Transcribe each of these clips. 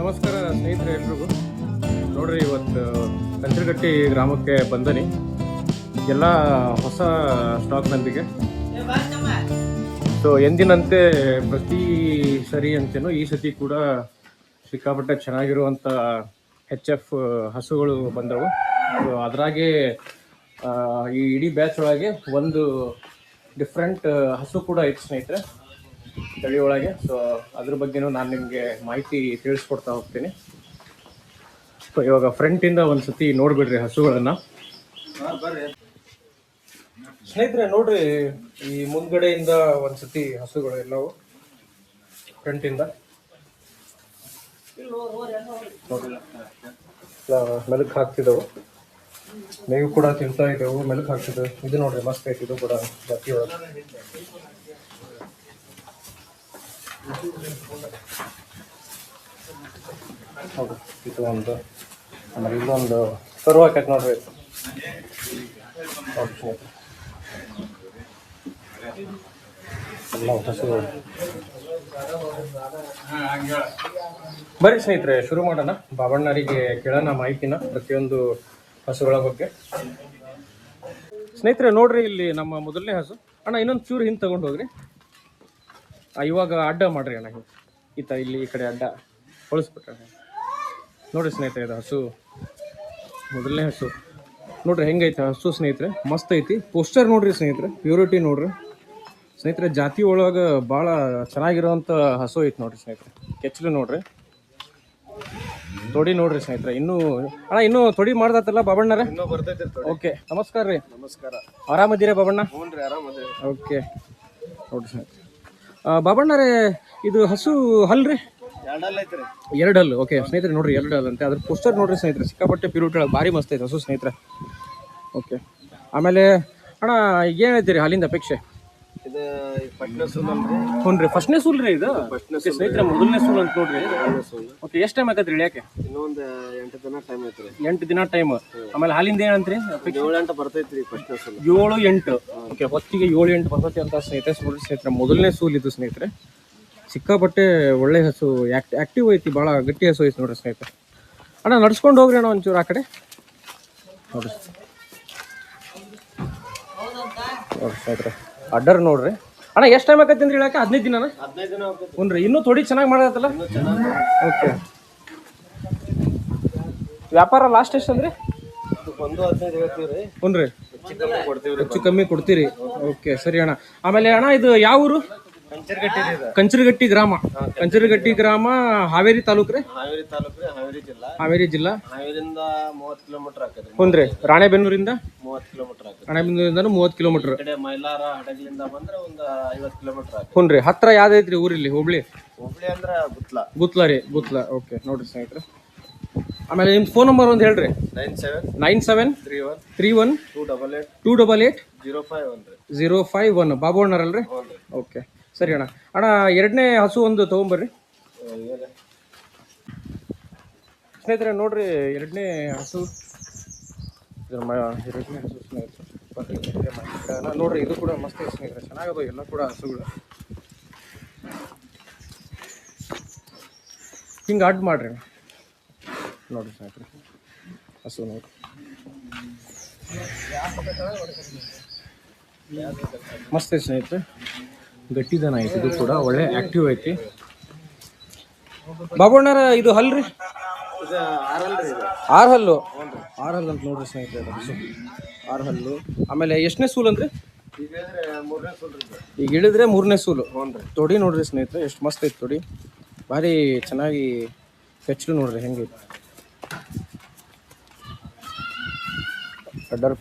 ನಮಸ್ಕಾರ ಸ್ನೇಹಿತರೆ ಎಲ್ರಿಗೂ. ನೋಡ್ರಿ, ಇವತ್ತು ಕಂಚರಗಟ್ಟಿ ಗ್ರಾಮಕ್ಕೆ ಬಂದನಿ. ಎಲ್ಲ ಹೊಸ ಸ್ಟಾಕ್ನೊಂದಿಗೆ ಸೊ ಎಂದಿನಂತೆ ಪ್ರತಿ ಸರಿ ಅಂತೇನು ಈ ಸತಿ ಕೂಡ ಸಿಕ್ಕಾಪಟ್ಟೆ ಚೆನ್ನಾಗಿರುವಂಥ ಹೆಚ್ ಎಫ್ ಹಸುಗಳು ಬಂದವು. ಸೊ ಅದರಾಗೆ ಈ ಇಡೀ ಬ್ಯಾಚ್ ಒಳಗೆ ಒಂದು ಡಿಫ್ರೆಂಟ್ ಹಸು ಕೂಡ ಇತ್ತು ಸ್ನೇಹಿತರೆ. ತಳಿ ಒಳಗೆ. ಸೊ ಅದ್ರ ಬಗ್ಗೆನೂ ನಾನು ನಿಮಗೆ ಮಾಹಿತಿ ತಿಳಿಸ್ಕೊಡ್ತಾ ಹೋಗ್ತೀನಿ. ಸೊ ಇವಾಗ ಫ್ರಂಟಿಂದ ಒಂದು ಸತಿ ನೋಡ್ಬಿಡ್ರಿ ಹಸುಗಳನ್ನು. ಸ್ನೇಹಿತರೆ, ನೋಡ್ರಿ, ಈ ಮುಂದ್ಗಡೆಯಿಂದ ಒಂದು ಸತಿ ಹಸುಗಳು ಎಲ್ಲವು ಫ್ರಂಟಿಂದ ಮೆಲುಕು ಹಾಕ್ತಿದ್ದವು. ಮೇವು ಕೂಡ ತಿಂತಾ ಇದ್ದವು, ಮೆಲುಕು ಹಾಕ್ತಿದ್ದವು. ಇದು ನೋಡ್ರಿ, ಮಸ್ತ್ ಐತಿ, ಇದು ಕೂಡ ಜಾತಿ ಒಳಗೆ ಹೌದು ಇದು. ಒಂದು ಆಮೇಲೆ ಇಲ್ಲೊಂದು ಕರು ಹಾಕೈತೆ ನೋಡ್ರಿ ಸ್ನೇಹಿತರೆ. ಶುರು ಮಾಡೋಣ. ಬಾಬಣ್ಣರಿಗೆ ಕೇಳೋಣ ಮಾಹಿತಿನ, ಪ್ರತಿಯೊಂದು ಹಸುಗಳ ಬಗ್ಗೆ. ಸ್ನೇಹಿತರೆ, ನೋಡ್ರಿ ಇಲ್ಲಿ ನಮ್ಮ ಮೊದಲನೇ ಹಸು. ಅಣ್ಣ, ಇನ್ನೊಂದು ಚೂರು ಹಿಂದೆ ತಗೊಂಡು ಹೋಗ್ರಿ. ಇವಾಗ ಅಡ್ಡ ಮಾಡ್ರಿ ಅಣ್ಣ ಹಿಂಗೆ. ಈತ ಇಲ್ಲಿ ಈ ಕಡೆ ಅಡ್ಡ. ಹೊಳಿಸ್ಬಿಟ್ರೆ ನೋಡ್ರಿ ಸ್ನೇಹಿತರೆ ಇದು ಹಸು. ಮೊದಲನೇ ಹಸು. ನೋಡ್ರಿ ಹೆಂಗೈತೆ ಹಸು ಸ್ನೇಹಿತರೆ ಮಸ್ತ್ ಐತಿ. ಪೋಸ್ಟರ್ ನೋಡ್ರಿ ಸ್ನೇಹಿತರೆ ಪ್ಯೂರಿಟಿ ನೋಡ್ರಿ. ಸ್ನೇಹಿತರೆ ಜಾತಿ ಒಳಗೆ ಭಾಳ ಚೆನ್ನಾಗಿರೋವಂಥ ಹಸು ಐತಿ ನೋಡ್ರಿ ಸ್ನೇಹಿತರೆ. ಕೆಚ್ಚಲು ನೋಡ್ರಿ. ತೊಡಿ ನೋಡ್ರಿ ಸ್ನೇಹಿತರೆ ಇನ್ನೂ ಅಣ್ಣ ಇನ್ನೂ ತೊಡಿ ಮಾಡ್ದತ್ತಲ್ಲ ಬಾಬಣ್ಣರೇ? ಓಕೆ ನಮಸ್ಕಾರ ರೀ. ನಮಸ್ಕಾರ. ಆರಾಮದ್ದೀರಾ ಬಾಬಣ್ಣ? ಓಕೆ. ನೋಡ್ರಿ ಸ್ನೇಹಿತರೆ. ಬಾಬಣ್ಣರೇ ಇದು ಹಸು ಹಲ್ ರೀ ಐತ್ರಿ ಎರಡು ಹಲ್ಲು ಓಕೆ. ಸ್ನೇಹಿತರೆ ನೋಡ್ರಿ ಎರಡು ಹಲ್ ಅಂತೆ ಅದ್ರ ಪೋಸ್ಟರ್ ನೋಡ್ರಿ ಸ್ನೇಹಿತರೆ. ಸಿಕ್ಕಾಪಟ್ಟೆ ಪ್ಯೂರಿಟಿ ಭಾರಿ ಮಸ್ತ್ ಐತೆ ಹಸು ಸ್ನೇಹಿತರೆ. ಓಕೆ. ಆಮೇಲೆ ಅಣ್ಣ ಏನು ರೀ ಹಾಲಿಂದ ಅಪೇಕ್ಷೆ? ಇದು ಪಟ್ನ ಸುಲ್ರಿ ಹ್ಞೂ ರೀ ಫಸ್ಟ್ನೇ ಸೂಲ್ ರೀ ಇದು? ಫಸ್ಟ್ನೇ ಸ್ನೇಹಿತರೆ ಮೊದಲನೇ ಸೂಲ್ ಅಂತ ನೋಡ್ರಿ. ಸುಲ್. ಓಕೆ ಎಷ್ಟು ಟೈಮ್ ಆಕತ್ರಿ ಇಳಿಯಕ್ಕೆ? ಇನ್ನೊಂದು ಎಂಟು ದಿನ ಟೈಮ್ ಐತ್ರಿ. ಎಂಟು ದಿನ ಟೈಮ್ ಆಮೇಲೆ ಹಾಲಿಂದ ಏನಂತ್ರಿ ಏಳು ಎಂಟು ಬರ್ತೈತ್ರಿ ಫಸ್ಟ್ನ ಸುಲ್. ಏಳು ಎಂಟು. ಓಕೆ ಹೊತ್ತಿಗೆ ಏಳು ಎಂಟು ಬರ್ತೈತಿ ಅಂತ ಸ್ನೇಹಿತರೆ ನೋಡ್ರಿ ಸ್ನೇಹಿತರೆ ಮೊದಲನೇ ಸೂಲ್ ಇದು ಸ್ನೇಹಿತರೆ. ಸಿಕ್ಕಾಪಟ್ಟೆ ಒಳ್ಳೆ ಹಸು ಆಕ್ಟ್ ಆಕ್ಟಿವ್ ಐತಿ ಭಾಳ ಗಟ್ಟಿ ಹಸು ಐತಿ ನೋಡ್ರಿ ಸ್ನೇಹಿತರೆ. ಅಣ್ಣ ನಡ್ಸ್ಕೊಂಡು ಹೋಗ್ರಿ ಅಣ್ಣ ಒಂಚೂರು ಆ ಕಡೆ. ನೋಡ್ರಿ. ನೋಡ್ರಿ ಸ್ನೇಹಿತರೆ. ಅಡ್ಡರ್ ನೋಡ್ರಿ. ಅಣ್ಣ ಎಷ್ಟು ಟೈಮ್ ಆಕೈತಿ ಅಂದ್ರೆ ಹೇಳಕ್ಕೆ? ಹದಿನೈದು ದಿನ ಹ್ಞೂ ರೀ ಇನ್ನೂ ಥೋಡಿ ಚೆನ್ನಾಗಿ ಮಾಡತ್ತಲ್ಲ ಓಕೆ. ವ್ಯಾಪಾರ ಲಾಸ್ಟ್ ಎಷ್ಟು ಅಂದ್ರೆ? ಹ್ಞೂ ರೀ ಹೆಚ್ಚು ಕಮ್ಮಿ ಕೊಡ್ತೀರಿ. ಓಕೆ ಸರಿ ಅಣ್ಣ. ಆಮೇಲೆ ಅಣ್ಣ ಇದು ಯಾವ ಊರು ಕಂಚರ್ಗಟ್ಟಿ ಗ್ರಾಮ. ಕಂಚರಗಟ್ಟಿ ಗ್ರಾಮ. ಹಾವೇರಿ ತಾಲೂಕು ರೀ ಹಾವೇರಿ ತಾಲೂಕು ರೀ ಹಾವೇರಿ ಜಿಲ್ಲಾ. ಹಾವೇರಿ ಜಿಲ್ಲಾ. ಹಾವೇರಿಂದ ಮೂವತ್ತು ಕಿಲೋಮೀಟರ್ ಆಗ್ತದೆ. ಹುನ್ರಿ ರಾಣೆಬೆನ್ನೂರಿಂದ? ಮೂವತ್ತು ಕಿಲೋಮೀಟರ್ ಆಗ್ತದೆ. ರಾಣೆಬೆನ್ನೂರಿಂದ ಮೂವತ್ತು ಕಿಲೋಮೀಟರ್. ಕಡೆ ಮೈಲಾರ ಹಡಗಲಿಂದ ಬಂದ್ರೆ ಒಂದು ಐವತ್ತು ಕಿಲೋಮೀಟರ್ ಆಗ್ತದೆ. ಹುನ್ರಿ ಹತ್ರ ಯಾವ್ದೈತ್ರಿ ಊರಿಲ್ಲಿ ಹುಬ್ಳಿ? ಹುಬ್ಳಿ ಅಂದ್ರೆ ಗುತ್ಲ. ಗುತ್ಲ ರೀ ಗುತ್ಲ. ಓಕೆ ನೋಡ್ರಿ ಸ್ನೇಹಿತರೆ. ಆಮೇಲೆ ನಿಮ್ಮ ಫೋನ್ ನಂಬರ್ ಒಂದು ಹೇಳ್ರಿ. Nine seven nine seven three one three one two double eight two double eight zero five one ರೀ. Zero five one. ಬಾಬು ಅಣ್ಣರಲ್ರಿ? ಓಕೆ. ಸರಿ ಅಣ್ಣ. ಅಣ್ಣ, ಎರಡನೇ ಹಸು ಒಂದು ತೊಗೊಂಬರ್ರಿ. ಸ್ನೇಹಿತರೆ, ನೋಡ್ರಿ, ಎರಡನೇ ಹಸು. ಇದ್ರ ಎರಡನೇ ಹಸು ಸ್ನೇಹಿತರೆ. ನೋಡ್ರಿ, ಇದು ಕೂಡ ಮಸ್ತ್ ಸ್ನೇಹಿತರೆ. ಚೆನ್ನಾಗದು ಎಲ್ಲ ಕೂಡ ಹಸುಗಳು. ಹಿಂಗೆ ಅಡ್ ಮಾಡ್ರಿ ನೋಡ್ರಿ ಸ್ನೇಹಿತರೆ. ಹಸು ನೋಡಿ ಮಸ್ತ್ ಸ್ನೇಹಿತರೆ. ಗಟ್ಟಿದನ ಐತಿ. ಇದು ಕೂಡ ಒಳ್ಳೆ ಆಕ್ಟಿವ್ ಐತಿ. ಬಾಬಣ್ಣರ ಇದು ಹಲ್ರಿ ಆರು ಹಲ್ಲು ಆರು ಹಲ್ಲು ಅಂತ ನೋಡ್ರಿ ಸ್ನೇಹಿತರೆ ಆರ್ ಹಲ್ಲು ಆಮೇಲೆ ಎಷ್ಟನೇ ಸೂಲ್ ಅಂದ್ರೆ? ಈಗ ಹೇಳಿದ್ರೆ ಮೂರನೇ ಸುಲ್ ರೀ ಇದು. ಇಳಿದ್ರೆ ಮೂರನೇ ಸೂಲು. ತೊಡಿ ನೋಡ್ರಿ ಸ್ನೇಹಿತರೆ ಎಷ್ಟು ಮಸ್ತ್ ಐತಿ ತೊಡಿ. ಭಾರಿ ಚೆನ್ನಾಗಿ ಕೆಚ್ಚಲು ನೋಡ್ರಿ ಹೆಂಗೆ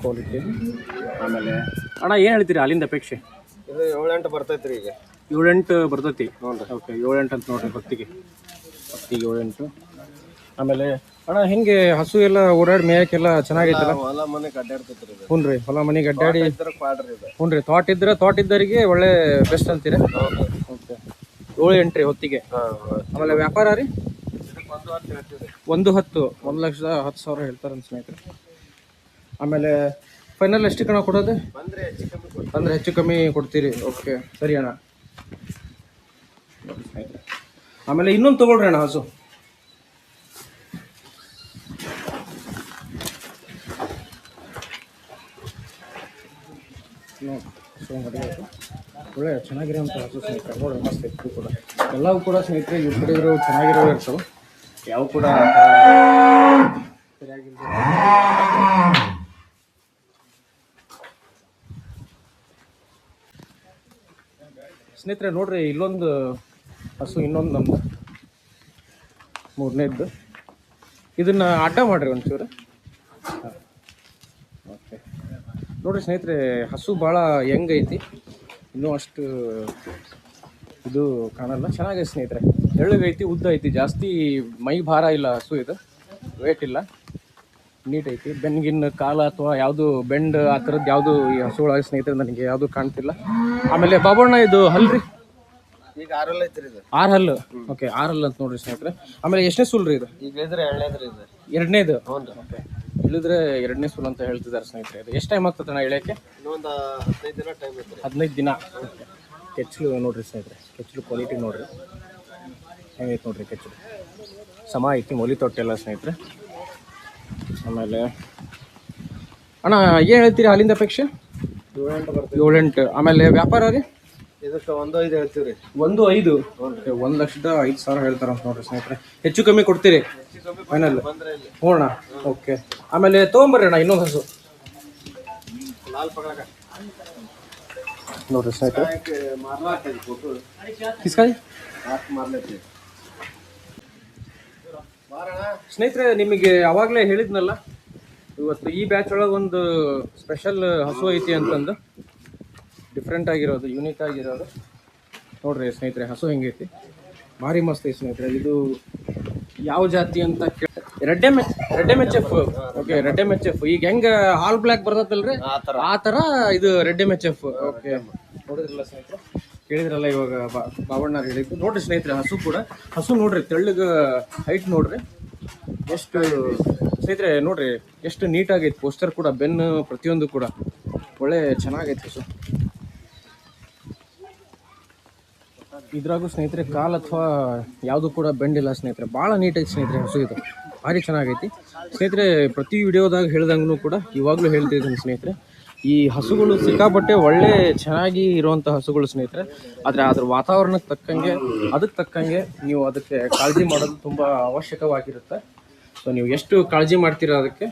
ಕ್ವಾಲಿಟಿ ಆಮೇಲೆ ಅಣ್ಣ ಏನು ಹೇಳ್ತೀರಿ ಅಲ್ಲಿಂದ ಅಪೇಕ್ಷೆ? ಇದು ಏಳೆಂಟು ಬರ್ತೈತ್ರಿ ಈಗ. ಏಳೆಂಟು ಬರ್ತೈತಿ? ಹ್ಞೂ ರೀ ಓಕೆ ಏಳೆಂಟು ಅಂತ ನೋಡ್ರಿ ಭಕ್ತಿಗೆ. ಭಕ್ತಿಗೆ ಏಳೆಂಟು. ಆಮೇಲೆ ಅಣ್ಣ ಹಿಂಗೆ ಹಸು ಎಲ್ಲ ಓಡಾಡಿ ಮೇಯಕ್ಕೆಲ್ಲ ಚೆನ್ನಾಗೈತಲ್ಲ? ಹೊಲ ಮನೆ ಅಡ್ಡಾಡ್ತೈತ್ರಿ ಇದು. ಹ್ಞೂ ರೀ ಹೊಲ ಮನೆಗೆ ಅಡ್ಡಾಡಿ ಇದ್ರ ಕ್ವಾಡ್ರಿ ಇದು. ಹ್ಞೂ ರೀ ತೋಟ ಇದ್ರೆ ತೋಟ ಇದ್ದರಿಗೆ ಒಳ್ಳೆ ಬೆಸ್ಟ್ ಅಂತೀರ? ಓಕೆ ಏಳು ಎಂಟ್ರಿ ಹೊತ್ತಿಗೆ. ಆಮೇಲೆ ವ್ಯಾಪಾರ ರೀ? ಒಂದು ಹತ್ತು ರೀ ಒಂದು ಲಕ್ಷದ ಹತ್ತು ಸಾವಿರ ಹೇಳ್ತಾರೆ ಸ್ನೇಹಿತರೆ. ಆಮೇಲೆ ಫೈನಲ್ ಎಷ್ಟು ಕಣ ಕೊಡೋದು? ಬಂದರೆ ಹೆಚ್ಚು ಕಮ್ಮಿ ಅಂದರೆ ಹೆಚ್ಚು ಕಮ್ಮಿ ಕೊಡ್ತೀರಿ. ಓಕೆ ಸರಿ ಅಣ್ಣ. ಆಮೇಲೆ ಇನ್ನೊಂದು ತೊಗೊಳ್ರಿ ಅಣ್ಣ ಹಸು. ಒಳ್ಳೆ ಚೆನ್ನಾಗಿರೋಂಥ ಹಸು ಸ್ನೇಹಿತರೆ. ನೋಡ್ರಿ ಮಸ್ತ್ ಇತ್ತು ಕೂಡ. ಎಲ್ಲವೂ ಕೂಡ ಸ್ನೇಹಿತರೆ ಇವ್ರ ಕಡೆ ಇರೋ ಚೆನ್ನಾಗಿರೋ ಇರ್ತವೆ. ಯಾವ ಕೂಡ ಸರಿಯಾಗಿಲ್ಲ ಸ್ನೇಹಿತರೆ, ನೋಡ್ರಿ, ಇಲ್ಲೊಂದು ಹಸು, ಇನ್ನೊಂದು ನಮ್ದು. ಮೂರನೇದ್ದು. ಇದನ್ನ ಅಡ್ಡ ಮಾಡ್ರಿ ಒಂಚೂರು. ಓಕೆ. ನೋಡ್ರಿ ಸ್ನೇಹಿತರೆ, ಹಸು ಭಾಳ ಐತಿ. ಇನ್ನೂ ಅಷ್ಟು ಇದು ಕಾಣಲ್ಲ. ಚೆನ್ನಾಗೈತೆ ಸ್ನೇಹಿತರೆ. ಎಳ್ಳಗೈತಿ ಉದ್ದ ಐತಿ. ಜಾಸ್ತಿ ಮೈ ಭಾರ ಇಲ್ಲ ಹಸು ಇದು. ವೇಟ್ ಇಲ್ಲ. ನೀಟ್ ಐತಿ. ಬೆನ್ಗಿನ್, ಕಾಲ ಅಥವಾ ಯಾವುದು ಬೆಂಡ್ ಆ ಥರದ್ದು ಯಾವುದು ಈ ಹಸುಗಳಾಗಿ ಸ್ನೇಹಿತರೆ, ನನಗೆ ಯಾವುದು ಕಾಣ್ತಿಲ್ಲ. ಆಮೇಲೆ ಬಾಬಣ್ಣ ಇದು ಹಲ್ರಿ? ಈಗ ಆರಲ್ಲ ಐತ್ರಿ ಇದು. ಆರ್ ಹಲ್ಲು ಓಕೆ ಆರ್ ಹಲ್ ಅಂತ ನೋಡ್ರಿ ಸ್ನೇಹಿತರೆ. ಆಮೇಲೆ ಎಷ್ಟನೇ ಸುಲ್ರಿ ಇದು? ಈಗ ಇದ್ರೆ ಎಳ್ನೇದ್ರಿ ಇದು. ಎರಡನೇದು? ಓಕೆ ಇಳಿದ್ರೆ ಎರಡನೇ ಸುಲ್ ಅಂತ ಹೇಳ್ತಿದ್ದಾರೆ ಸ್ನೇಹಿತರೆ ಇದು. ಎಷ್ಟು ಟೈಮ್ ಆಗ್ತದೆ ಅಣ್ಣ ಇಳಿಯಕ್ಕೆ? ಇನ್ನೊಂದು ಹದಿನೈದು ದಿನ ಟೈಮ್ ಐತ್ರಿ. ಹದಿನೈದು ದಿನ. ಕೆಚ್ಚಲು ನೋಡ್ರಿ ಸ್ನೇಹಿತರೆ. ಕೆಚ್ಚಲು ಕ್ವಾಲಿಟಿ ನೋಡ್ರಿ. ಹೆಂಗೈತೆ ನೋಡ್ರಿ ಕೆಚ್ಚಲು? ಸಮ ಐತಿ ಮೊಲಿ ತೊಟ್ಟೆಲ್ಲ ಸ್ನೇಹಿತರೆ. ಆಮೇಲೆ ಅಣ್ಣ ಏನು ಹೇಳ್ತೀರಿ ಅಲ್ಲಿಂದ ಅಪೇಕ್ಷೆ? ಏಳೆಂಟು ಆಮೇಲೆ ವ್ಯಾಪಾರ ರೀ? ಇದಕ್ಕೆ ಒಂದು ಐದು ಹೇಳ್ತೀವಿ ಒಂದು ಐದು? ಒಂದು ಲಕ್ಷದ ಐದು ಸಾವಿರ ಹೇಳ್ತಾರ ನೋಡ್ರಿ ಸ್ನೇಹಿತರೆ. ಹೆಚ್ಚು ಕಮ್ಮಿ ಕೊಡ್ತೀರಿ? ಫೈನಲ್ ಅಣ್ಣ ಓಕೆ ಆಮೇಲೆ ತೊಗೊಂಬರ್ರಿ ಅಣ್ಣ ಇನ್ನೊಂದು ಹಸು. ನೋಡ್ರಿ ಸ್ನೇಹಿತರೆ. ಕಿಸ್ಕಾಯಿ ಸ್ನೇಹಿತರೆ ನಿಮಗೆ ಅವಾಗಲೇ ಹೇಳಿದ್ನಲ್ಲ ಇವತ್ತು ಈ ಬ್ಯಾಚ್ ಒಳಗೆ ಒಂದು ಸ್ಪೆಷಲ್ ಹಸು ಐತಿ ಅಂತಂದು. ಡಿಫ್ರೆಂಟ್ ಆಗಿರೋದು ಯೂನಿಕ್ ಆಗಿರೋದು. ನೋಡ್ರಿ ಸ್ನೇಹಿತರೆ ಹಸು ಹೆಂಗೈತಿ? ಭಾರಿ ಮಸ್ತ್ ಐತಿ ಸ್ನೇಹಿತರೆ ಇದು ಯಾವ ಜಾತಿ ಅಂತ ಕೇಳ ರೆಡ್ಡೆ ಮೆಚ್ ರೆಡ್ಡೆ ಮೆಚ್ ಎಫ್ ಓಕೆ ರೆಡ್ ಮೆಚ್ ಎಚ್ ಎಫ್ ಈಗ ಹೆಂಗ ಹಾಲ್ ಬ್ಲ್ಯಾಕ್ ಬರ್ತದಲ್ರಿ ಆ ಥರ ಇದು ರೆಡ್ ಮೆಚ್ ಎಚ್ ಎಫ್ ಓಕೆ ನೋಡಿದ್ರಲ್ಲ ಸ್ನೇಹಿತರೆ? ಕೇಳಿದ್ರಲ್ಲ ಇವಾಗ ಬಾ ಬಾವಣ್ಣ ಹೇಳಿದ್ದು. ನೋಡ್ರಿ ಸ್ನೇಹಿತರೆ ಹಸು ಕೂಡ ಹಸು ನೋಡ್ರಿ ತೆಳ್ಳಗ ಹೈಟ್ ನೋಡ್ರಿ. ಎಷ್ಟು ಸ್ನೇಹಿತರೆ, ನೋಡ್ರಿ, ಎಷ್ಟು ನೀಟಾಗೈತೆ ಪೋಸ್ಟರ್ ಕೂಡ, ಬೆನ್ನು ಪ್ರತಿಯೊಂದು ಕೂಡ. ಒಳ್ಳೆ ಚೆನ್ನಾಗೈತೆ ಸೊ ಇದ್ರಾಗೂ ಸ್ನೇಹಿತರೆ, ಕಾಲ್ ಅಥವಾ ಯಾವುದು ಕೂಡ ಬೆಂಡಿಲ್ಲ ಸ್ನೇಹಿತರೆ. ಭಾಳ ನೀಟಾಗಿ ಸ್ನೇಹಿತರೆ ಹಸು ಇದು ಭಾರಿ ಚೆನ್ನಾಗೈತಿ. ಸ್ನೇಹಿತರೆ, ಪ್ರತಿ ವಿಡಿಯೋದಾಗ ಹೇಳ್ದಂಗೂ ಕೂಡ ಇವಾಗಲೂ ಹೇಳ್ತಿದ್ದೀನಿ ಸ್ನೇಹಿತರೆ. ಈ ಹಸುಗಳು ಸಿಕ್ಕಾಪಟ್ಟೆ ಒಳ್ಳೆ ಚೆನ್ನಾಗಿ ಇರುವಂಥ ಹಸುಗಳು ಸ್ನೇಹಿತರೆ. ಆದರೆ ಅದ್ರ ವಾತಾವರಣಕ್ಕೆ ತಕ್ಕಂಗೆ ಅದಕ್ಕೆ ತಕ್ಕಂಗೆ ನೀವು ಅದಕ್ಕೆ ಕಾಳಜಿ ಮಾಡೋದು ತುಂಬ ಅವಶ್ಯಕವಾಗಿರುತ್ತೆ. ಸೊ ನೀವು ಎಷ್ಟು ಕಾಳಜಿ ಮಾಡ್ತೀರಾ ಅದಕ್ಕೆ?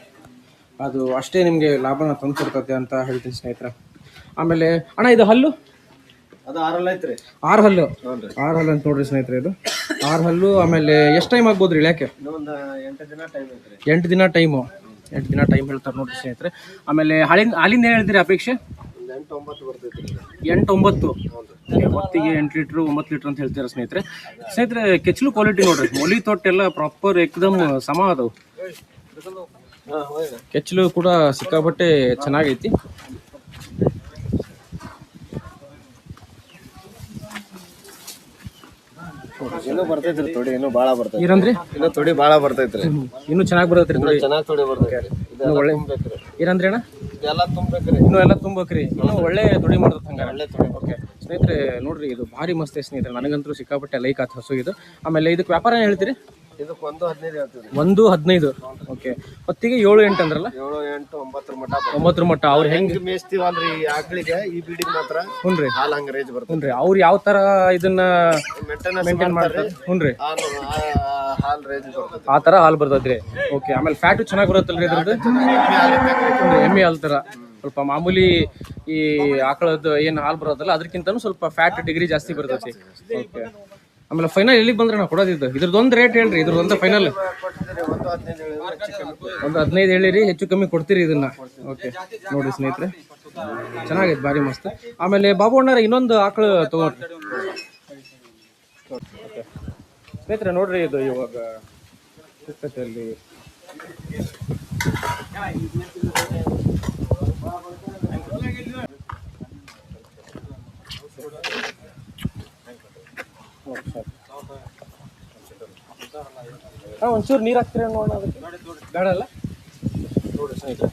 ಅದು ಅಷ್ಟೇ ನಿಮಗೆ ಲಾಭನ ತಂದ್ಕೊಡ್ತದೆ ಅಂತ ಹೇಳ್ತೀನಿ ಸ್ನೇಹಿತರೆ. ಆಮೇಲೆ ಅಣ್ಣ ಇದು ಹಲ್ಲು? ಅದು ಆರಲ್ಲ ಐತ್ರಿ. ಆರು ಹಲ್ಲು? ಆರ್ ಆರು ಹಲ್ಲು ಅಂತ ನೋಡ್ರಿ ಸ್ನೇಹಿತರೆ ಇದು. ಆರು ಹಲ್ಲು ಆಮೇಲೆ ಎಷ್ಟು ಟೈಮ್ ಆಗ್ಬೋದು ರೀ ಇನ್ನೊಂದು ಎಂಟು ದಿನ ಟೈಮ್ ಎಂಟು ದಿನ ಟೈಮು ಎಂಟು ದಿನ ಟೈಮ್ ಹೇಳ್ತಾರೆ ನೋಡಿ ಸ್ನೇಹಿತರೆ. ಆಮೇಲೆ ಹಾಲಿನ ಹಾಲಿಂದ ಏನು ಹೇಳ್ತೀರಿ ಅಪೇಕ್ಷೆ? ಎಂಟು ಒಂಬತ್ತು ಹೊತ್ತಿಗೆ ಎಂಟು ಲೀಟ್ರ್ ಒಂಬತ್ತು ಲೀಟ್ರ್ ಅಂತ ಹೇಳ್ತೀರಾ ಸ್ನೇಹಿತರೆ. ಸ್ನೇಹಿತರೆ, ಕೆಚ್ಚಲು ಕ್ವಾಲಿಟಿ ನೋಡ್ರಿ. ಮೊಲಿ ತೊಟ್ಟೆಲ್ಲ ಪ್ರಾಪರ್ ಏಕದಮ್ ಸಮ ಅದಾವು. ಕೆಚ್ಚಲು ಕೂಡ ಸಿಕ್ಕಾಪಟ್ಟೆ ಚೆನ್ನಾಗೈತಿ. ಇನ್ನೂ ಬರ್ತೈತ್ರಿ ತೊಡಿ ಇನ್ನೂ ಭಾಳ ಬರ್ತೈತಿ. ಏನಂದ್ರಿ ಇನ್ನೂ ತೊಡಿ ಭಾಳ ಬರ್ತೈತ್ರಿ ಇನ್ನೂ ಚೆನ್ನಾಗಿ ಬರತ್ರಿ ನೋಡಿ ಚೆನ್ನಾಗಿ ತೊಡಿ ಬರ್ತೈತ್ರಿ ಇದೆಲ್ಲ ಒಳ್ಳೆ ತುಂಬೇಕ್ರಿ ಏನಂದ್ರಿ ಅಣ್ಣ? ಇದೆಲ್ಲ ತುಂಬೇಕ್ರಿ ಇನ್ನೂ ಎಲ್ಲ ತುಂಬಕ್ರಿ ಇನ್ನೂ ಒಳ್ಳೆ ತೊಡಿ ಮಾಡ್ತದೆ ಹಂಗಾರೆ. ಒಳ್ಳೆ ತೊಡಿ ಓಕೆ ಸ್ನೇಹಿತರೆ ನೋಡ್ರಿ ಇದು ಭಾರಿ ಮಸ್ತ್ ಸ್ನೇಹಿತರೆ. ನನಗಂತೂ ಸಿಕ್ಕಾಪಟ್ಟೆ ಲೈಕ್ ಆತ ಹಸು ಇದು. ಆಮೇಲೆ ಇದಕ್ಕೆ ವ್ಯಾಪಾರ ಏನು ಹೇಳ್ತೀರಿ? ಇದಕ್ಕೆ ಒಂದು ಹದಿನೈದು ಹೇಳ್ತೀವಿ. ಒಂದು ಹದಿನೈದು. ಓಕೆ ಹೊತ್ತಿಗೆ ಏಳು ಎಂಟು ಅಂದ್ರಲ್ಲ? ಏಳು ಎಂಟು ಒಂಬತ್ತರ ಮಟ್ಟ. ಒಂಬತ್ತರ ಮಟ್ಟ ಅವ್ರು ಹೆಂಗೆ ಅಂದ್ರೆ ಈ ಆಕಳಿಗೆ ಈ ಬೀಡಿಗೆ ಮಾತ್ರ ಹ್ಞೂ ರೀ. ಹಾಲು ಹಂಗ ರೇಜ್ ಬರ್ತದೆ. ಹ್ಞೂ ರೀ. ಅವ್ರು ಯಾವ ಥರ ಇದನ್ನ ಮೇಂಟೈನ್ ಮಾಡ್ತಾರೆ. ಹ್ಞೂ ರೀ. ಹಾಲು ಹಾಲು ರೇಜ್ ಆ ಥರ ಹಾಲು ಬರ್ತದ್ರಿ. ಓಕೆ ಆಮೇಲೆ ಫ್ಯಾಟು ಚೆನ್ನಾಗಿ ಬರುತ್ತಲ್ರಿ ಇದ್ರದ್ದು? ಎಮ್ಮೆ ಹಾಲು ಥರ ಸ್ವಲ್ಪ ಮಾಮೂಲಿ ಈ ಆಕಳದ್ದು ಏನು ಹಾಲು ಬರೋದಲ್ಲ ಅದಕ್ಕಿಂತನೂ ಸ್ವಲ್ಪ ಫ್ಯಾಟ್ ಡಿಗ್ರಿ ಜಾಸ್ತಿ ಬರ್ತೈತಿ ಓಕೆ ಆಮೇಲೆ ಫೈನಲ್ ಎಲ್ಲಿಗೆ ಬಂದ್ರೆ ನಾವು ಕೊಡೋದಿದ್ದು ಇದ್ರದ್ದೊಂದು ರೇಟ್ ಹೇಳ್ರಿ ಇದ್ರದ್ದೊಂದು ಫೈನಲ್ ಒಂದು ಹದಿನೈದು ಹೇಳಿರಿ, ಹೆಚ್ಚು ಕಮ್ಮಿ ಕೊಡ್ತೀರಿ ಇದನ್ನ. ಓಕೆ ನೋಡಿ ಸ್ನೇಹಿತರೆ. ಚೆನ್ನಾಗೈತೆ, ಭಾರಿ ಮಸ್ತ್. ಆಮೇಲೆ ಬಾಬು ಅಣ್ಣಾರ ಇನ್ನೊಂದು ಆಕಳು ತಗೋರಿ. ಸ್ನೇಹಿತರೆ, ನೋಡ್ರಿ ಇದು ಇವಾಗ ಹಾಂ ಒಂಚೂರು ನೀರು ಹಾಕ್ತೀರ ನೋಡೋಣ ಅದಕ್ಕೆ? ಬೇಡ ಅಲ್ಲ? ನೋಡಿ ಸ್ನೇಹಿತರೆ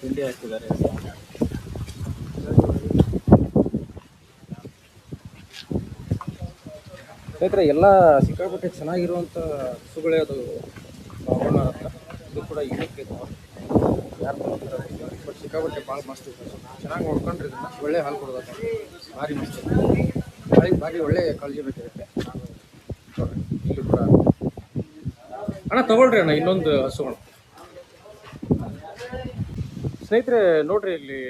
ತಿಂಡಿ ಹಾಕ್ತಿದ್ದಾರೆ ಸ್ನೇಹಿತರೆ ಎಲ್ಲ ಸಿಕ್ಕಾಪಟ್ಟೆ ಚೆನ್ನಾಗಿರುವಂಥ ಹಸುಗಳೇ ಅದು. ಹತ್ರ. ಇದು ಕೂಡ ಯೂನಿಕ್ ಯಾರು ಬಟ್ ಸಿಕ್ಕಾಪಟ್ಟೆ ಭಾಳ ಮಸ್ತ್ ಚೆನ್ನಾಗಿ ನೋಡ್ಕೊಂಡ್ರಿ ಇದನ್ನ ಒಳ್ಳೆ ಹಾಲು ಕೊಡೋದಕ್ಕೆ ಭಾರಿ ಮಸ್ತ್ ಐತೆ ಭಾರಿ ಒಳ್ಳೆ ಕಾಳಜಿ ಬೇಕಿರುತ್ತೆ ಇಲ್ಲಿ ಕೂಡ ಅಣ್ಣ ತಗೊಳ್ರಿ ಅಣ್ಣ ಇನ್ನೊಂದು ಹಸುಗಳು. ಸ್ನೇಹಿತರೆ ನೋಡ್ರಿ ಇಲ್ಲಿ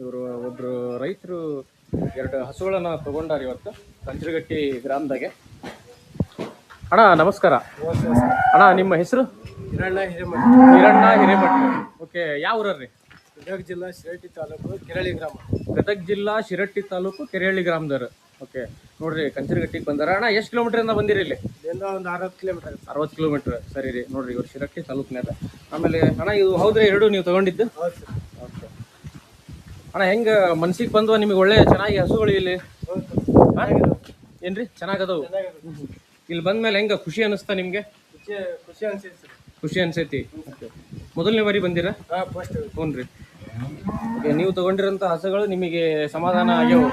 ಇವರು ಒಬ್ರು ರೈತರು ಎರಡು ಹಸುಗಳನ್ನ ತಗೊಂಡಾರ ಇವತ್ತು ಕಂಚರಗಟ್ಟಿ ಗ್ರಾಮದಾಗೆ. ಅಣ್ಣ ನಮಸ್ಕಾರ. ಅಣ್ಣ ನಿಮ್ಮ ಹೆಸರು? ಹಿರಣ್ಣ ಹಿರೇಮಠ. ಹಿರಣ್ಣ ಹಿರೇಮಠ. ಓಕೆ ಯಾವ ಊರಲ್ಲಿ ಗದಗ ಜಿಲ್ಲಾ ಶಿರಟ್ಟಿ ತಾಲೂಕು ಕಿರಳಿ ಗ್ರಾಮ. ಗದಗ ಜಿಲ್ಲಾ ಶಿರಟ್ಟಿ ತಾಲೂಕು ಕೆರೆಹಳ್ಳಿ ಗ್ರಾಮದವ್ರು. ಓಕೆ ನೋಡ್ರಿ ಕಂಚರಗಟ್ಟಿಗೆ ಬಂದಾರ. ಅಣ್ಣ ಎಷ್ಟು ಕಿಲೋಮೀಟರ್ ಬಂದಿರಿ ಇಲ್ಲಿ? ಇಲ್ಲಿಂದ ಒಂದು ಅರವತ್ತು ಕಿಲೋಮೀಟರ್ ಅರವತ್ತು ಕಿಲೋಮೀಟರ್. ಸರಿ ರೀ ನೋಡ್ರಿ ಇವ್ರು ಶಿರಟ್ಟಿ ತಾಲೂಕಿನಾಗ. ಆಮೇಲೆ ಅಣ್ಣ ಇದು ಹೌದ್ರಿ ಎರಡು ನೀವು ತಗೊಂಡಿದ್ದು? ಓಕೆ. ಅಣ್ಣ ಹೆಂಗ ಮನ್ಸಿಗೆ ಬಂದ್ವ ನಿಮಗೆ ಒಳ್ಳೆ ಚೆನ್ನಾಗಿ ಹಸುಗಳು ಇಲ್ಲಿ? ಏನ್ರಿ? ಚೆನ್ನಾಗದವು? ಇಲ್ಲಿ ಬಂದ್ಮೇಲೆ ಹೆಂಗ ಖುಷಿ ಅನಿಸ್ತಾ ನಿಮ್ಗೆ? ಖುಷಿ ಖುಷಿ ಅನ್ಸೈತೆ ಖುಷಿ ಅನ್ಸೈತಿ. ಮೊದಲನೇ ಬಾರಿ ಬಂದಿರಾ? ಹ್ಞೂ ರೀ ನೀವು ತಗೊಂಡಿರೋಂಥ ಹಸುಗಳು ನಿಮಗೆ ಸಮಾಧಾನ ಆಗ್ಯಾವ?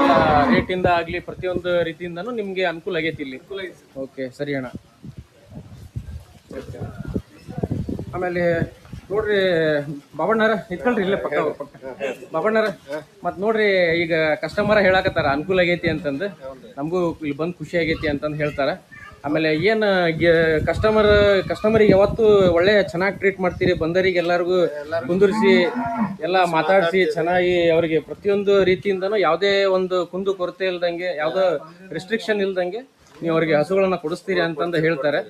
ಎಲ್ಲ ರೇಟಿಂದ ಆಗಲಿ ಪ್ರತಿಯೊಂದು ರೀತಿಯಿಂದನೂ ನಿಮಗೆ ಅನುಕೂಲ ಆಗೈತಿ ಇಲ್ಲಿ? ಓಕೆ ಸರಿ ಅಣ್ಣ. ಆಮೇಲೆ ನೋಡ್ರಿ ಬಾಬಣ್ಣರ ಇಟ್ಕೊಳ್ರಿ ಇಲ್ಲೇ ಪಕ್ಕ ಪಕ್ಕ. ಬಾಬಣ್ಣರ ಮತ್ ನೋಡ್ರಿ ಈಗ ಕಸ್ಟಮರ್ ಹೇಳಾಕತ್ತಾರ ಅನುಕೂಲ ಆಗೈತಿ ಅಂತಂದು. ನಮಗೂ ಇಲ್ಲಿ ಬಂದು ಖುಷಿ ಆಗೈತಿ ಅಂತಂದು ಹೇಳ್ತಾರ. ಆಮೇಲೆ ಏನು ಕಸ್ಟಮರ್ ಕಸ್ಟಮರಿಗೆ ಯಾವತ್ತು ಒಳ್ಳೆ ಚೆನ್ನಾಗಿ ಟ್ರೀಟ್ ಮಾಡ್ತೀರಿ ಬಂದರಿಗೆ ಎಲ್ಲರಿಗೂ ಕುಂದಿರಿಸಿ, ಎಲ್ಲ ಮಾತಾಡಿಸಿ, ಚೆನ್ನಾಗಿ ಅವರಿಗೆ ಪ್ರತಿಯೊಂದು ರೀತಿಯಿಂದನೂ ಯಾವುದೇ ಒಂದು ಕುಂದು ಕೊರತೆ ಇಲ್ದಂಗೆ, ಯಾವುದೋ ರೆಸ್ಟ್ರಿಕ್ಷನ್ ಇಲ್ದಂಗೆ ನೀವು ಅವರಿಗೆ ಹಸುಗಳನ್ನ ಕೊಡಿಸ್ತೀರಿ ಅಂತಂದು ಹೇಳ್ತಾರೆ.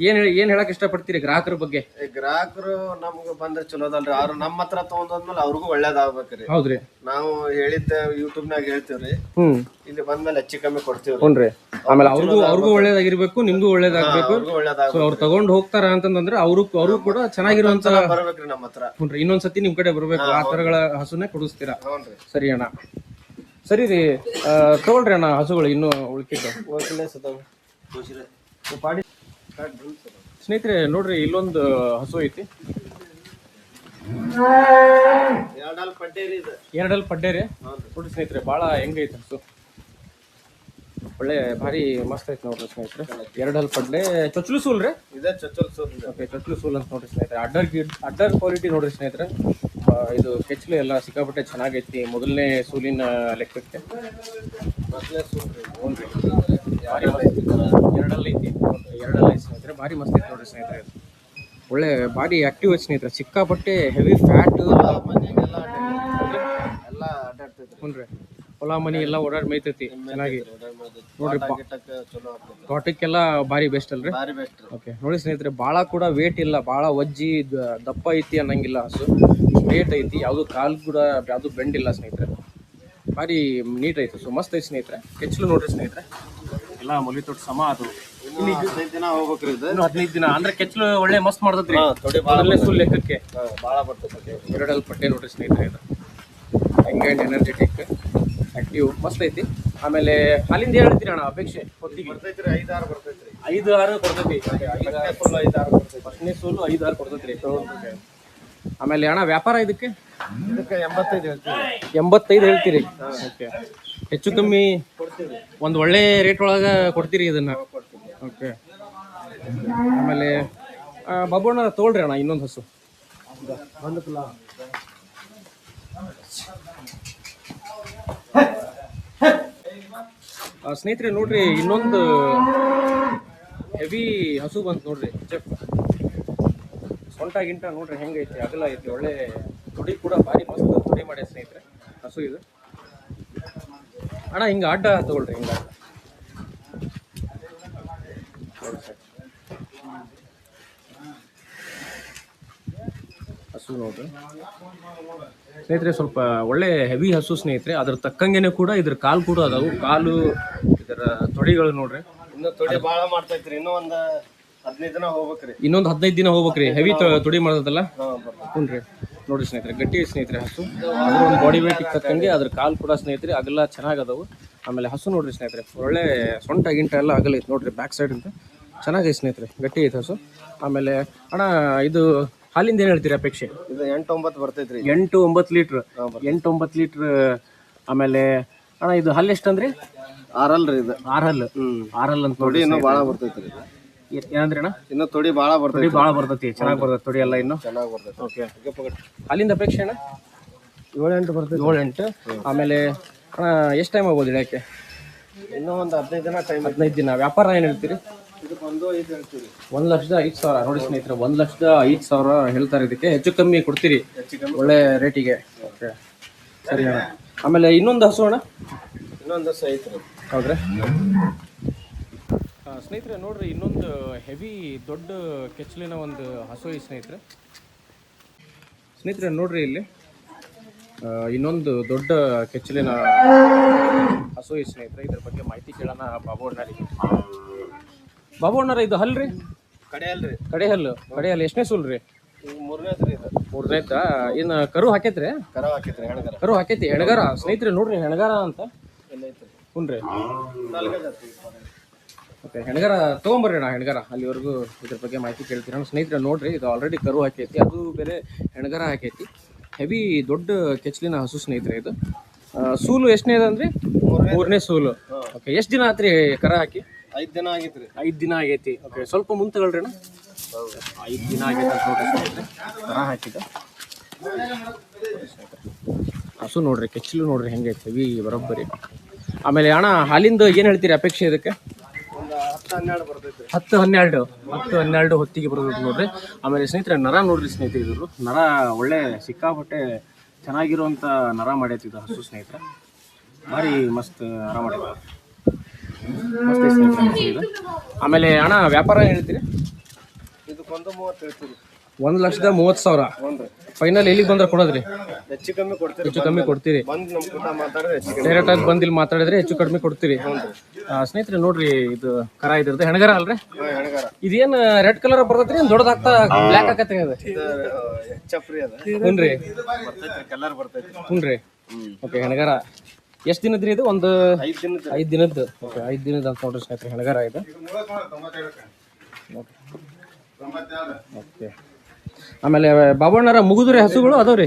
ಏನ್ ಹೇಳಿ ಏನ್ ಹೇಳಕ್ ಇಷ್ಟಪಡ್ತೀರಿ ಗ್ರಾಹಕರ ಬಗ್ಗೆ? ಈ ಗ್ರಾಹಕರು ನಮ್ಗೆ ಬಂದ್ರೆ ಚಲೋದಲ್ರಿ. ಅವ್ರು ನಮ್ಮ ಹತ್ರ ತಗೊಂಡ್ಮೇಲೆ ಅವ್ರಿಗೂ ಒಳ್ಳೇದಾಗ್ಬೇಕ್ರಿ. ಹೌದ್ರಿ. ನಾವು ಹೇಳಿದ್ದ ಯೂಟ್ಯೂಬ್ನಾಗ ಹೇಳ್ತೀವ್ರಿ. ಹ್ಮ್. ಇಲ್ಲಿ ಬಂದ್ಮೇಲೆ ಹೆಚ್ಚು ಕಮ್ಮಿ ಕೊಡ್ತೀವ್ರಿ. ಹುನ್ರಿ ಆಮೇಲೆ ಅವ್ರಿಗೂ ಅವ್ರಿಗೂ ಒಳ್ಳೇದಾಗಿರ್ಬೇಕು ನಿಮ್ಗೂ ಒಳ್ಳೇದಾಗ್ಬೇಕು. ಅವ್ರಿಗೂ ಒಳ್ಳೇದಾಗ ಸೊ ಅವ್ರು ತಗೊಂಡ್ ಹೋಗ್ತಾರ ಅಂತಂದ್ರೆ ಅವರು ಅವ್ರು ಕೂಡ ಚೆನ್ನಾಗಿರುವಂತ ಬರ್ಬೇಕ್ರಿ ನಮ್ಮ ಹತ್ರ. ಹ್ಞೂನ್ರಿ. ಇನ್ನೊಂದ್ಸತಿ ನಿಮ್ ಕಡೆ ಬರ್ಬೇಕು. ಆ ತರಗಳ ಹಸುನೇ ಕೊಡಿಸ್ತೀರಾ? ಹ್ಞೂನ್ರಿ ಸರಿ ಅಣ್ಣ. ಸರಿ ರೀ ಆ, ತಗೊಳ್ರಿ ಅಣ್ಣ ಹಸುಗಳು ಇನ್ನೂ ಉಳ್ಕಿದ್ದು. ಹೋಗ್ಲೇ ಸತಾವ್ ಪಾಡಿ ಸ್ನೇಹಿತರೆ ನೋಡ್ರಿ ಇಲ್ಲೊಂದು ಹಸು ಐತಿ. ಎರಡಲ್ ಪಡ್ಡೆ ರೀ ನೋಡ್ರಿ ಸ್ನೇಹಿತರೆ ಭಾಳ ಹೆಂಗೈತೆ ಹಸು. ಒಳ್ಳೆ ಭಾರಿ ಮಸ್ತ್ ಐತೆ ನೋಡ್ರಿ ಸ್ನೇಹಿತರೆ. ಎರಡಲ್ ಪಡ್ಡೆ. ಚೊಚ್ಚಲು ಸೂಲ್ ರೀ? ಇದೇ ಚೊಚ್ಚಲು ಇದು. ಓಕೆ ಚೊಚ್ಚಲು ಸೂಲ್ ಅಂತ ನೋಡ್ರಿ ಸ್ನೇಹಿತರೆ. ಅಡ್ಡರ್ ಗಿಡ್ ಅಡ್ಡರ್ ಕ್ವಾಲಿಟಿ ನೋಡ್ರಿ ಸ್ನೇಹಿತರೆ. ಇದು ಕೆಚ್ಚಲು ಎಲ್ಲ ಸಿಕ್ಕಾಪಟ್ಟೆ ಚೆನ್ನಾಗೈತಿ. ಮೊದಲನೇ ಸೂಲಿನ ಲೆಕ್ಕಕ್ಕೆ. ಭಾರಿ ಮಸ್ತ್ ಎರಡಲ್ಲಿ ಐತಿ ಐತಿ ಸ್ನೇಹಿತರೆ ಭಾರಿ ಮಸ್ತ್ ಐತಿ ನೋಡ್ರಿ ಸ್ನೇಹಿತರೆ ಒಳ್ಳೆ ಭಾರಿ ಆಕ್ಟಿವ್ ಸ್ನೇಹಿತರೆ ಸ್ನೇಹಿತರೆ ಸಿಕ್ಕಾಪಟ್ಟೆ ಹೆವಿ ಫ್ಯಾಟ್. ಎಲ್ಲ ಹ್ಞೂ ರೀ ಹೊಲ ಮನಿ ಎಲ್ಲ ಓಡಾಡಿ ಮೇಯ್ತೈತಿ ಚೆನ್ನಾಗಿ ನೋಡ್ರಿ ತೋಟಕ್ಕೆಲ್ಲ ಭಾರಿ ಬೆಸ್ಟ್ ಅಲ್ರಿ ಓಕೆ ನೋಡಿ ಸ್ನೇಹಿತರೆ ಭಾಳ ಕೂಡ ವೇಟ್ ಇಲ್ಲ ಭಾಳ ಒಜ್ಜಿ ದಪ್ಪ ಐತಿ ಅನ್ನಂಗಿಲ್ಲ ಹಸು ವೇಟ್ ಐತಿ ಯಾವುದು ಕಾಲು ಕೂಡ ಯಾವುದು ಬೆಂಡ್ ಇಲ್ಲ ಸ್ನೇಹಿತರೆ ಭಾರಿ ನೀಟ್ ಐತೆ. ಸೊ ಮಸ್ತ್ ಐತೆ ಸ್ನೇಹಿತರೆ ಕೆಚ್ಚಲು ನೋಡ್ರಿ ಸ್ನೇಹಿತರೆ. ಎಲ್ಲ ಮೊಲಿ ತೊಟ್ಟು ಸಮ ಅದು. ಹದಿನೈದು ದಿನ ಹೋಗ್ಬೇಕ್ರಿ ಇನ್ನು ಹದಿನೈದು ದಿನ. ಅಂದ್ರೆ ಕೆಚ್ಚಲು ಒಳ್ಳೆ ಮಸ್ತ್ ಮಾಡ್ತದ್ರಿ. ಒಳ್ಳೆ ಮೊದಲನೇ ಲೆಕ್ಕಕ್ಕೆ. ಭಾಳ ಬರ್ತೈತಿ ಎರಡಲ್ಲಿ ಪಟ್ಟೆ ನೋಡ್ರಿ ಸ್ನೇಹಿತರೆ ಇದು. ಹೆಂಗ್ ಆ್ಯಂಡ್ ಎನರ್ಜೆಟಿಕ್ ಆಕ್ಟಿವ್ ಮಸ್ತ್ ಐತಿ. ಆಮೇಲೆ ಅಲ್ಲಿಂದ ಹೇಳ್ತೀರಿ ಅಣ್ಣ ಅಪೇಕ್ಷೆ ಹೊತ್ತಿಗೆ ಬರ್ತೈತ್ರಿ ಐದಾರು ಬರ್ತೈತ್ರಿ. ಐದು ಆರು ಕೊಡ್ತೈತಿ. ಫಸ್ಟ್ನೇ ಫುಲ್ ಐದಾರು ಬರ್ತೈತಿ ಫಸ್ಟ್ನೇ ಸೋಲು ಐದು ಆರು ಕೊಡ್ತೈತ್ರಿ ಆಮೇಲೆ ಅಣ್ಣ ವ್ಯಾಪಾರ ಇದಕ್ಕೆ? ಇದಕ್ಕೆ ಎಂಬತ್ತೈದು ಹೇಳ್ತೀವಿ. ಎಂಬತ್ತೈದು ಹೇಳ್ತೀರಿ? ಓಕೆ. ಹೆಚ್ಚು ಕಮ್ಮಿ ಒಂದು ಒಳ್ಳೆ ರೇಟ್ ಒಳಗೆ ಕೊಡ್ತೀರಿ ಇದನ್ನ? ಓಕೆ. ಆಮೇಲೆ ಆ, ಬಾಬು ಅಣ್ಣ ತೊಗೊಳ್ರಿ ಅಣ್ಣ ಇನ್ನೊಂದು ಹಸು. ಒಂದು ಕಿಲೋ ಸ್ನೇಹಿತರೆ ನೋಡ್ರಿ ಇನ್ನೊಂದು ಹೆವಿ ಹಸು ಬಂತು ನೋಡ್ರಿ. ಚೆಫ್ ಸೊಂಟ ಗಿಂಟ ನೋಡ್ರಿ ಹೆಂಗೈತಿ ಅಗಲ ಐತಿ ಒಳ್ಳೆ ತುಡಿ ಕೂಡ ಭಾರಿ ಮಸ್ತ್ ತುಡಿ ಮಾಡಿ ಸ್ನೇಹಿತರೆ. ಹಸು ಇದು. ಅಣ್ಣ ಹಿಂಗೆ ಅಡ್ಡ ತಗೊಳ್ರಿ ಹಿಂಗೆ ಅಡ್ಡ. ಹಸು ನೋಡ್ರಿ. ಸ್ನೇಹಿತರೆ ಸ್ವಲ್ಪ ಒಳ್ಳೆ ಹೆವಿ ಹಸು ಸ್ನೇಹಿತರೆ ಅದ್ರ ತಕ್ಕಂಗೆನೆ ಕೂಡ ಇದ್ರ ಕಾಲು ಕೂಡ ಅದಾವು. ಕಾಲು ಇದರ ತೊಡಿಗಳು ನೋಡ್ರಿ. ಇನ್ನು ತೊಡಿ ಭಾಳ ಮಾಡ್ತೈತ್ರಿ ಇನ್ನೂ ಒಂದು ಹದಿನೈದು ದಿನ ಹೋಗ್ಬೇಕ್ರಿ. ಇನ್ನೊಂದು ಹದಿನೈದು ದಿನ ಹೋಗ್ಬೇಕ್ರಿ. ಹೆವಿ ತೊಡಿ ಬರ್ತೈತಿ ಹ್ಞೂ ರೀ ನೋಡ್ರಿ ಸ್ನೇಹಿತರೆ ಗಟ್ಟಿ ಸ್ನೇಹಿತರೆ ಹಸು. ಅದ್ರ ಒಂದು ಬಾಡಿ ವೇಟ್ ತಕ್ಕಂಗೆ ಅದ್ರ ಕಾಲು ಕೂಡ ಸ್ನೇಹಿತರೆ ಅಗಲ ಚೆನ್ನಾಗದವು. ಅದಾವು ಆಮೇಲೆ ಹಸು ನೋಡ್ರಿ ಸ್ನೇಹಿತರೆ ಒಳ್ಳೆ ಸೊಂಟ ಗಿಂಟ ಎಲ್ಲ ಅಗಲ ಐತೆ ನೋಡ್ರಿ ಬ್ಯಾಕ್ ಸೈಡ್ ಅಂತ ಚೆನ್ನಾಗೈತೆ ಸ್ನೇಹಿತರೆ ಗಟ್ಟಿ ಐತೆ ಹಸು. ಆಮೇಲೆ ಅಣ್ಣ ಇದು ಹಾಲಿಂದ ಏನು ಹೇಳ್ತೀರಿ ಅಪೇಕ್ಷೆ? ಇದು ಎಂಟು ಒಂಬತ್ತು ಬರ್ತೈತ್ರಿ ಎಂಟು ಒಂಬತ್ತು ಲೀಟ್ರ್. ಎಂಟು ಒಂಬತ್ತು ಲೀಟ್ರ್ ಆಮೇಲೆ ಅಣ್ಣ ಇದು ಹಲ್ಲು ಎಷ್ಟು ಅಂದ್ರಿ ಆರಲ್ರಿ ಇದು. ಆರಲ್ ಹ್ಞೂ ಹ್ಮ್. ಆರ್ ಹಲ್ಲು ಅಂತ ನೋಡಿ ಇನ್ನೂ ಭಾಳ ಬರ್ತೈತ್ರಿ ಇದು. ಏನಂದ್ರಿ ಅಣ್ಣ ಇನ್ನು ತೊಡಿ ಭಾಳ ಬರ್ತದೆ ತೊಡಿ ಭಾಳ ಬರ್ತೈತಿ. ಚೆನ್ನಾಗಿ ಬರ್ತೈತಿ ತೊಡಿ ಎಲ್ಲ ಇನ್ನು. ಚೆನ್ನಾಗಿ ಬರ್ತೈತಿ. ಓಕೆ ಅಲ್ಲಿಂದ ಅಪೇಕ್ಷೆ ಅಣ್ಣ? ಏಳು ಎಂಟು ಬರ್ತೈತೆ. ಏಳು ಎಂಟು ಆಮೇಲೆ ಅಣ್ಣ ಎಷ್ಟು ಟೈಮ್ ಆಗ್ಬೋದು ಇಡಕ್ಕೆ ಇನ್ನೂ ಒಂದು ಹದಿನೈದು ದಿನ ಟೈಮ್ ಹದಿನೈದು ದಿನ. ವ್ಯಾಪಾರ ಏನು ಹೇಳ್ತೀರಿ? ಒಂದು ಲಕ್ಷದ ಐದು ಸಾವಿರ. ನೋಡಿ ಸ್ನೇಹಿತರೆ ಒಂದು ಲಕ್ಷದ ಐದು ಸಾವಿರ ಹೇಳ್ತಾರೆ ಇದಕ್ಕೆ. ಹೆಚ್ಚು ಕಮ್ಮಿ ಕೊಡ್ತೀರಿ. ಒಳ್ಳೆ ರೇಟಿಗೆ. ಓಕೆ ಸರಿ ಅಣ್ಣ. ಆಮೇಲೆ ಇನ್ನೊಂದು ಹಸು ಅಣ್ಣ? ಇನ್ನೊಂದು ಹಸು ಐತ್ರಿ. ಹೌದ್ರಾ. ಸ್ನೇಹಿತರೆ ನೋಡ್ರಿ ಇನ್ನೊಂದು ಹೆವಿ ದೊಡ್ಡ ಕೆಚ್ಚಲಿನ ಒಂದು ಹಸು ಈ ಸ್ನೇಹಿತರೆ. ಸ್ನೇಹಿತರೆ ನೋಡ್ರಿ ಇಲ್ಲಿ ಇನ್ನೊಂದು ದೊಡ್ಡ ಕೆಚ್ಚಲಿನ ಹಸು ಈ ಸ್ನೇಹಿತರೆ. ಇದ್ರ ಬಗ್ಗೆ ಮಾಹಿತಿ ಕೇಳೋಣ ಬಾಬು ಅಣ್ಣರಿಗೆ. ಬಾಬು ಅಣ್ಣರ ಇದು ಹಲ್ರಿ? ಕಡೆ ಅಲ್ರಿ ಕಡೆ ಹಲ್ಲು. ಕಡೆ ಹಲ್ಲು. ಎಷ್ಟನೇ ಸುಲ್ರಿ? ಮೂರನೇದ ಇನ್ನು ಕರು ಹಾಕೈತ್ರಿ? ಕರು ಹಾಕೈತ್ರಿ ಹೆಣಗರ. ಕರು ಹಾಕೈತಿ ಹೆಣಗಾರ. ಸ್ನೇಹಿತರೆ ನೋಡ್ರಿ ಹೆಣಗಾರ ಅಂತ. ಹ್ಞೂ ರೀ ಓಕೆ ಹೆಣಗಾರ ತೊಗೊಂಬರ್ರಿ ಅಣ್ಣ ಹೆಣಗಾರ. ಅಲ್ಲಿವರೆಗೂ ಇದ್ರ ಬಗ್ಗೆ ಮಾಹಿತಿ ಕೇಳ್ತೀನಿ ನಮ್ಮ ಸ್ನೇಹಿತರೆ ನೋಡ್ರಿ ಇದು ಆಲ್ರೆಡಿ ಕರು ಹಾಕೈತಿ ಅದು ಬೇರೆ ಹೆಣಗಾರ ಹಾಕೈತಿ. ಹೆವಿ ದೊಡ್ಡ ಕೆಚ್ಲಿನ ಹಸು ಸ್ನೇಹಿತರೆ ಇದು. ಸೂಲು ಎಷ್ಟನೇ ಅದಂದ್ರಿ ಮೂರನೇ. ಸೂಲು. ಓಕೆ ಎಷ್ಟು ದಿನ ಆತ್ರಿ ಕರ ಹಾಕಿ? ಐದು ದಿನ ಆಗಿತ್ರಿ. ಐದು ದಿನ ಆಗೈತಿ. ಓಕೆ ಸ್ವಲ್ಪ ಮುಂತಗಳ್ರಿ ಅಣ್ಣ. ಐದು ದಿನ ಆಗೈತೆ ಅಂತ ನೋಡ್ರಿ ಸ್ನೇಹಿತರೆ. ಕರ ಹಾಕಿದ. ಹಸು ನೋಡ್ರಿ ಕೆಚ್ಚಲು ನೋಡ್ರಿ ಹೆಂಗೈತೆ ಹೆವಿ ಬರೋಬ್ಬರಿ. ಆಮೇಲೆ ಅಣ್ಣ ಹಾಲಿಂದು ಏನು ಹೇಳ್ತೀರಿ ಅಪೇಕ್ಷೆ ಇದಕ್ಕೆ? ಹತ್ತು ಹನ್ನೆರಡು ಹತ್ತು ಹನ್ನೆರಡು ಹತ್ತು ಹನ್ನೆರಡು ಹೊತ್ತಿಗೆ ಬರೋದು ನೋಡ್ರಿ. ಆಮೇಲೆ ಸ್ನೇಹಿತರೆ ನರ ನೋಡ್ರಿ ಸ್ನೇಹಿತರೆ ಇದ್ರು ನರ ಒಳ್ಳೆ ಸಿಕ್ಕಾಪಟ್ಟೆ ಚೆನ್ನಾಗಿರುವಂಥ ನರ ಇದು ಹಸು ಸ್ನೇಹಿತರೆ. ಭಾರಿ ಮಸ್ತ್ ನರ ಮಾಡೈತೆ ಮಸ್ತ್ ಐತ್ ಸ್ನೇಹಿತರೆ ಆಮೇಲೆ ಅಣ್ಣ ವ್ಯಾಪಾರ ಹೇಳ್ತೀರಿ? ಇದಕ್ಕೊಂದು ಮೂವತ್ತು ಹೇಳ್ತೀರಿ ಒಂದು ಲಕ್ಷದ ಮೂವತ್ತು ಸಾವಿರ. ಫೈನಲ್ ಎಲ್ಲಿಗೆ ಬಂದ್ರೆ ಕೊಡೋದ್ರಿ? ಹೆಚ್ಚು ಕಮ್ಮಿ ಕೊಡ್ತೀರಿ ಹೆಚ್ಚು ಕಮ್ಮಿ ಕೊಡ್ತೀರಿ. ಡೈರೆಕ್ಟ್ ಆಗಿ ಬಂದಿಲ್ಲಿ ಮಾತಾಡಿದ್ರೆ ಹೆಚ್ಚು ಕಡಿಮೆ ಕೊಡ್ತೀರಿ. ಸ್ನೇಹಿತರೆ ನೋಡ್ರಿ ಇದು ಕರ ಇದ್ರದ್ದು. ಹೆಣಗರ ಅಲ್ರಿ? ಇದೇನ್ ರೆಡ್ ಕಲರ್ ಬರ್ತೈತ್ರಿ? ಏನು ದೊಡ್ಡದಾಗ್ತಾ ಬ್ಲಾಕ್ ಆಕತ್ರಿ ಅದು? ಇದು ಹೆಚ್ಚಪ್ರಿ ಅದ. ಹ್ಞೂ ರೀ ಕಲರ್ ಬರ್ತೈತಿ ಹ್ಞೂ ರೀ ಓಕೆ ಹೆಣಗಾರ. ಎಷ್ಟು ದಿನದ್ರಿ ಇದು? ಒಂದು ಐದು ದಿನದ ಐದು ದಿನದ್ದು. ಓಕೆ ಐದು ದಿನದ ಅಂತ ನೋಡ್ರಿ ಸ್ನೇಹಿತರೆ ಹೆಣಗಾರ ಇದು. ಓಕೆ ಆಮೇಲೆ ಬಾಬಣ್ಣರ ಮುಗುದ್ರಿ ಹಸುಗಳು ಅದಾವ್ರಿ?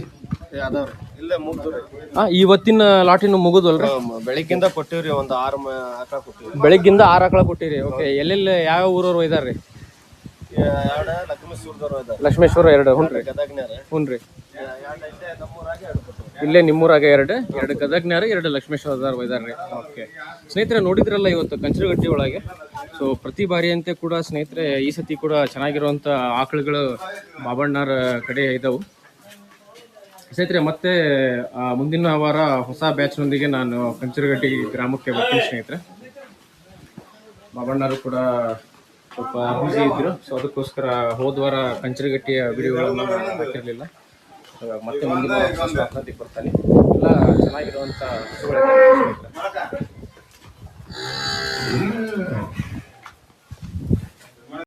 ಅದಾವ್ರಿ. ಇಲ್ಲೇ ಮುಗ್ದು ಹಾಂ ಇವತ್ತಿನ ಲಾಟಿನ ಮುಗುದಲ್ರಿ? ಬೆಳಿಗ್ಗಿಂದ ಕೊಟ್ಟಿವ್ರಿ ಒಂದು ಆರು ಆಕಳ ಕೊಟ್ಟಿವ್ರಿ. ಬೆಳಿಗ್ಗಿಂದ ಆರು ಆಕಳ ಕೊಟ್ಟಿರಿ ಓಕೆ. ಎಲ್ಲೆಲ್ಲಿ ಯಾವ ಊರವ್ರು ಒಯ್ದಾರ್ರಿ? ಲಕ್ಷ್ಮೇಶ್ವರ ಎರಡು ಹ್ಞೂ ರೀ ಗದಗ್ನ್ಯಾರ ಹ್ಞೂ ರೀ ಇಲ್ಲೇ ನಮ್ಮೂರಾಗೆ ಎರಡು ಎರಡು ನಿಮ್ಮೂರಾಗ ಎರಡು ಎರಡು ಗದಗ್ನ್ಯಾರ ಎರಡು ರೀ. ಒಯ್ದಾರ್ರಿ ಓಕೆ ಸ್ನೇಹಿತರೆ, ನೋಡಿದ್ರಲ್ಲ ಇವತ್ತು ಕಂಚರಗಟ್ಟಿ ಒಳಗೆ? ಸೊ ಪ್ರತಿ ಬಾರಿಯಂತೆ ಕೂಡ ಸ್ನೇಹಿತರೆ, ಈ ಸತಿ ಕೂಡ ಚೆನ್ನಾಗಿರುವಂಥ ಆಕಳುಗಳು ಬಾಬಣ್ಣರ ಕಡೆ ಇದ್ದವು ಸ್ನೇಹಿತರೆ, ಮತ್ತೆ ಮುಂದಿನ ವಾರ ಹೊಸ ಬ್ಯಾಚ್ನೊಂದಿಗೆ ನಾನು ಕಂಚರಗಟ್ಟಿ ಗ್ರಾಮಕ್ಕೆ ಬರ್ತೀನಿ ಸ್ನೇಹಿತರೆ. ಬಾಬಣ್ಣರು ಕೂಡ ಸ್ವಲ್ಪ ಬ್ಯುಸಿ ಇದ್ದರು ಸೊ ಅದಕ್ಕೋಸ್ಕರ ಹೋದ್ವಾರ ಕಂಚರಗಟ್ಟಿಯ ವಿಡಿಯೋಗಳನ್ನು ಹಾಕಿರಲಿಲ್ಲ. ಮತ್ತೆ ಮುಂದಿನ ಸ್ವಾತಂತ್ರ್ಯ ಕೊಡ್ತಾನೆ. ಎಲ್ಲ ಚೆನ್ನಾಗಿರುವಂಥ ವಸ್ತುಗಳನ್ನು